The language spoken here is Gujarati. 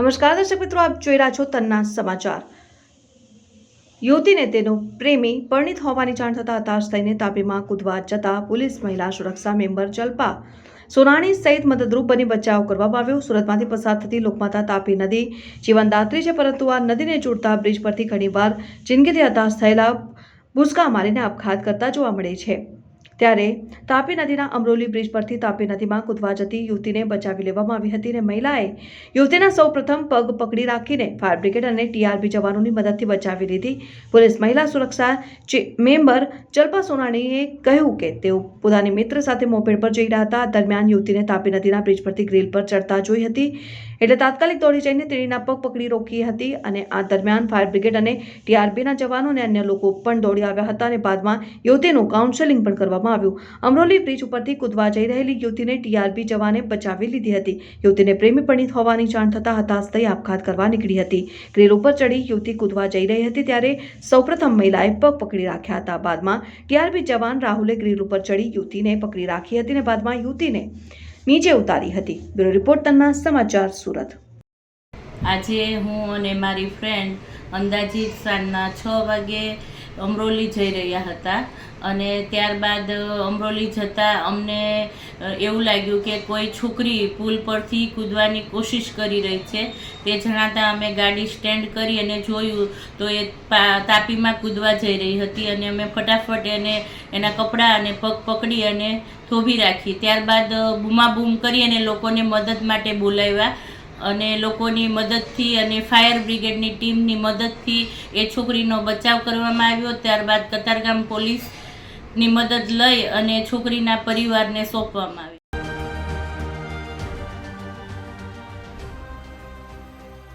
નમસ્કાર, દર્શક મિત્રો, આપ જોઈ રહ્યા છો તન્ના સમાચાર. યુવતીને તેનો પ્રેમી પરણિત હોવાની જાણ થતાં હતાશ થઈને તાપીમાં કૂદવા જતા પોલીસ મહિલા સુરક્ષા મેમ્બર જલ્પા સોનાણી સહિત મદદરૂપ બની બચાવ કરવામાં આવ્યો. સુરતમાંથી પસાર થતી લોકમાતા તાપી નદી જીવનદાત્રી છે, પરંતુ આ નદીને જોડતા બ્રિજ પરથી ઘણીવાર જિંદગીથી હતાશ થયેલા ભૂસકા મારીને આપઘાત કરતા જોવા મળે છે. ત્યારે તાપી નદીના અમરોલી બ્રિજ પરથી તાપી નદીમાં કૂદવા જતી યુવતીને બચાવી લેવામાં આવી હતી અને મહિલાએ યુવતીના સૌ પ્રથમ પગ પકડી રાખીને ફાયર બ્રિગેડ અને ટીઆરબી જવાનોની મદદથી બચાવી લીધી. પોલીસ મહિલા સુરક્ષા મેમ્બર જલ્પા સોનાણીએ કહ્યું કે તેઓ પોતાની મિત્ર સાથે મોપેડ પર જઈ રહ્યા હતા. દરમિયાન યુવતીને તાપી નદીના બ્રિજ પરથી ગ્રીલ પર ચડતા જોઈ હતી એટલે તાત્કાલિક દોડી જઈને તેણીના પગ પકડી રોકી હતી અને આ દરમિયાન ફાયર બ્રિગેડ અને ટીઆરબીના જવાનો અને અન્ય લોકો પણ દોડી આવ્યા હતા અને બાદમાં યુવતીનું કાઉન્સેલિંગ પણ કરવામાં આવ્યું. અમરોલી બ્રિજ ઉપરથી કૂદવા જઈ રહેલી યુવતીને ટીઆરપી જવાને બચાવી લીધી હતી. યુવતીને પ્રેમી પરિણીત હોવાની જાણ થતાં હતાશ થઈ આપઘાત કરવા નીકળી હતી. ગ્રીલ ઉપર ચડી યુવતી કૂદવા જઈ રહી હતી ત્યારે સૌપ્રથમ મહિલાએ પગ પકડી રાખ્યા હતા. બાદમાં ટીઆરપી જવાન રાહુલે ગ્રીલ ઉપર ચડી યુવતીને પકડી રાખી હતી અને બાદમાં યુવતીને નીચે ઉતારી હતી. બ્યુરો રિપોર્ટ તન્ના સમાચાર સુરત. આજે હું અને મારી ફ્રેન્ડ અંદાજિત સાંજના છ વાગે અમરોલી જઈ રહ્યા હતા અને ત્યારબાદ અમરોલી જતાં અમને એવું લાગ્યું કે કોઈ છોકરી પુલ પરથી કૂદવાની કોશિશ કરી રહી છે. તે જણાતા અમે ગાડી સ્ટેન્ડ કરી અને જોયું તો એ તાપીમાં કૂદવા જઈ રહી હતી અને અમે ફટાફટ એને, એના કપડાં અને પગ પકડી અને થોભી રાખી. ત્યારબાદ બૂમાબૂમ કરી અને લોકોને મદદ માટે બોલાવ્યા. અને લોકોની મદદથી અને ફાયર બ્રિગેડની ટીમની મદદથી એ છોકરીનો બચાવ કરવામાં આવ્યો. ત્યારબાદ કતારગામ પોલીસની મદદ લઈ અને છોકરીના પરિવારને સોંપવામાં આવી.